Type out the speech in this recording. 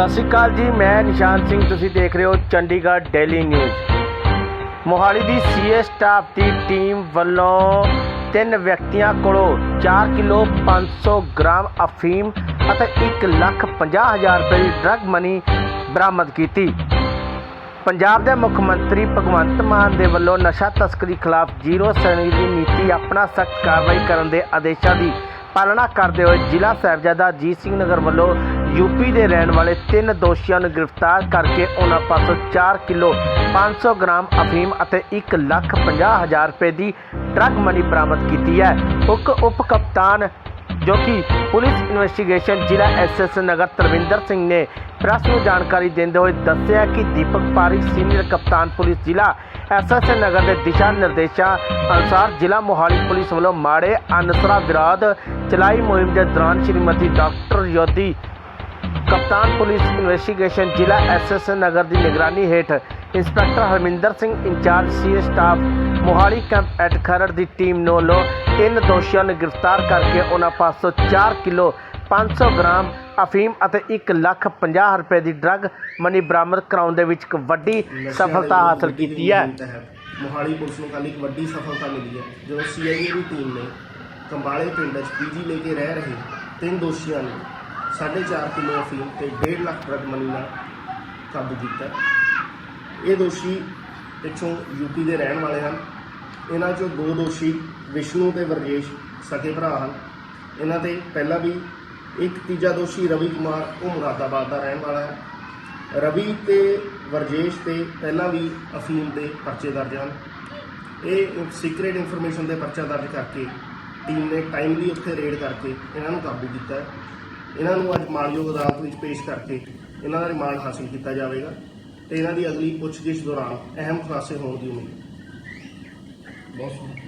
ਸਤਿ ਸ਼੍ਰੀ ਅਕਾਲ ਜੀ, ਮੈਂ ਨਿਸ਼ਾਨ ਸਿੰਘ, ਤੁਸੀਂ ਦੇਖ ਰਹੇ ਹੋ ਚੰਡੀਗੜ੍ਹ ਡੇਲੀ ਨਿਊਜ਼ ਮੋਹਾਲੀ ਦੀ ਸੀਏ ਸਟਾਫ ਦੀ ਟੀਮ ਵੱਲੋਂ ਤਿੰਨ ਵਿਅਕਤੀਆਂ ਕੋਲੋਂ 4 ਕਿਲੋ 500 ਗ੍ਰਾਮ ਅਫੀਮ ਅਤੇ 1 ਲੱਖ 50 ਹਜ਼ਾਰ ਰੁਪਏ ਦੀ ਡਰੱਗ ਮਨੀ ਬਰਾਮਦ ਕੀਤੀ। ਪੰਜਾਬ ਦੇ ਮੁੱਖ ਮੰਤਰੀ ਭਗਵੰਤ ਮਾਨ ਦੇ ਵੱਲੋਂ ਨਸ਼ਾ ਤਸਕਰੀ ਖਿਲਾਫ ਜ਼ੀਰੋ ਸਹਿਣ ਦੀ ਨੀਤੀ ਆਪਣਾ ਸਖਤ ਕਾਰਵਾਈ ਕਰਨ ਦੇ ਆਦੇਸ਼ਾਂ ਦੀ ਪਾਲਣਾ ਕਰਦੇ ਹੋਏ ਜ਼ਿਲ੍ਹਾ ਸਾਹਿਬਜ਼ਾਦਾ ਜੀਤ ਸਿੰਘ ਨਗਰ ਵੱਲੋਂ ਯੂਪੀ ਦੇ ਰਹਿਣ ਵਾਲੇ ਤਿੰਨ ਦੋਸ਼ੀਆਂ ਨੂੰ ਗ੍ਰਿਫਤਾਰ ਕਰਕੇ ਉਹਨਾਂ ਪਾਸੋਂ 4 ਕਿਲੋ 500 ਗ੍ਰਾਮ ਅਫੀਮ ਅਤੇ 1 ਲੱਖ 50 ਹਜ਼ਾਰ ਰੁਪਏ ਦੀ ਡਰੱਗ ਮਨੀ ਬਰਾਮਦ ਕੀਤੀ ਹੈ। ਉਕ ਉਪ ਕਪਤਾਨ ਜੋ ਕਿ ਪੁਲਿਸ ਇਨਵੈਸਟੀਗੇਸ਼ਨ ਜ਼ਿਲ੍ਹਾ ਐਸਐਸ ਨਗਰ ਤਰਵਿੰਦਰ ਸਿੰਘ ਨੇ ਪ੍ਰੈਸ ਨੂੰ ਜਾਣਕਾਰੀ ਦਿੰਦੇ ਹੋਏ ਦੱਸਿਆ ਕਿ ਦੀਪਕ ਪਾਰੀ ਸੀਨੀਅਰ ਕਪਤਾਨ ਪੁਲਿਸ ਜ਼ਿਲ੍ਹਾ ਐਸਐਸ ਨਗਰ ਦੇ ਦਿਸ਼ਾ ਨਿਰਦੇਸ਼ਾਂ ਅਨੁਸਾਰ ਜ਼ਿਲ੍ਹਾ ਮੋਹਾਲੀ ਪੁਲਿਸ ਵੱਲੋਂ ਮਾੜੇ ਅਨਸਰਾ ਵਿਰਾਧ ਚਲਾਈ ਮੁਹਿੰਮ ਦੇ ਦੌਰਾਨ ਸ਼੍ਰੀਮਤੀ ਡਾਕਟਰ ਯੋਧੀ ਕਪਤਾਨ ਪੁਲਿਸ ਇਨਵੈਸਟੀਗੇਸ਼ਨ ਜ਼ਿਲ੍ਹਾ ਐਸਐਸ ਨਗਰ ਦੀ ਨਿਗਰਾਨੀ ਹੇਠ inspector Harminder Singh in charge C staff Mohali camp at Kharar the team ਨੂੰ ਵੱਲੋਂ ਤਿੰਨ ਦੋਸ਼ੀਆਂ ਨੂੰ ਗ੍ਰਿਫਤਾਰ ਕਰਕੇ ਉਹਨਾਂ ਪਾਸੋਂ 4 ਕਿਲੋ 500 ਗ੍ਰਾਮ ਅਫੀਮ ਅਤੇ 1 ਲੱਖ 50 ਰੁਪਏ ਦੀ ਡਰੱਗ ਮਨੀ ਬਰਾਮਦ ਕਰਾਉਣ ਦੇ ਵਿੱਚ ਇੱਕ ਵੱਡੀ ਸਫਲਤਾ ਹਾਸਲ ਕੀਤੀ ਹੈ। ਮੋਹਾਲੀ ਪੁਲਿਸ ਨੂੰ ਕੱਲ੍ਹ ਇੱਕ ਵੱਡੀ ਸਫਲਤਾ ਮਿਲੀ ਹੈ ਜਦੋਂ ਸੀਆਈਏ ਦੀ ਟੀਮ ਨੇ ਕੰਬਾਲੇ ਪਿੰਡ 'ਚ ਪੀਜੀ ਲੈ ਕੇ ਰਹਿ ਰਹੇ ਤਿੰਨ ਦੋਸ਼ੀਆਂ ਨੂੰ 4.5 ਕਿਲੋ ਅਫੀਮ ਤੇ 1.5 ਲੱਖ ਡਰੱਗ ਮਨੀ ਨਾਲ ਕਾਬੂ ਕੀਤਾ। ਇਹ ਦੋਸ਼ੀ ਪਿੱਛੋਂ ਯੂਪੀ ਦੇ ਰਹਿਣ ਵਾਲੇ ਹਨ। ਇਹਨਾਂ 'ਚੋਂ ਦੋ ਦੋਸ਼ੀ ਵਿਸ਼ਨੂੰ ਤੇ ਵਰਜੇਸ਼ ਸਕੇ ਭਰਾ ਹਨ। ਇਹਨਾਂ ਤੇ ਪਹਿਲਾਂ ਵੀ ਇੱਕ ਤੀਜਾ ਦੋਸ਼ੀ ਰਵੀ ਕੁਮਾਰ ਉਹ ਮੁਰਾਦਾਬਾਦ ਦਾ ਰਹਿਣ ਵਾਲਾ ਹੈ। ਰਵੀ ਤੇ ਵਰਜੇਸ਼ ਤੇ ਪਹਿਲਾਂ ਵੀ ਅਫੀਮ ਦੇ ਪਰਚੇ ਦਰਜ ਹਨ। ਇਹ ਸੀਕ੍ਰੀਟ ਇਨਫੋਰਮੇਸ਼ਨ ਦੇ ਪਰਚਾ ਦਰਜ ਕਰਕੇ ਟੀਮ ਨੇ ਟਾਈਮਲੀ ਉੱਥੇ ਰੇਡ ਕਰਕੇ ਇਹਨਾਂ ਨੂੰ ਕਾਬੂ ਕੀਤਾ ਇਹਨਾਂ ਨੂੰ ਅੱਜ ਮਾਨਯੋਗ ਅਦਾਲਤ ਵਿੱਚ ਪੇਸ਼ ਕਰਕੇ ਇਹਨਾਂ ਦਾ ਰਿਮਾਂਡ ਹਾਸਲ ਕੀਤਾ ਜਾਵੇਗਾ ਤੇ ਇਹਨਾਂ ਦੀ ਅਗਲੀ ਪੁੱਛਗਿੱਛ ਦੌਰਾਨ ਅਹਿਮ ਖੁਲਾਸੇ ਹੋਣ ਦੀ ਉਮੀਦ। ਹੈ ਬਹੁਤ ਸੋਹਣਾ।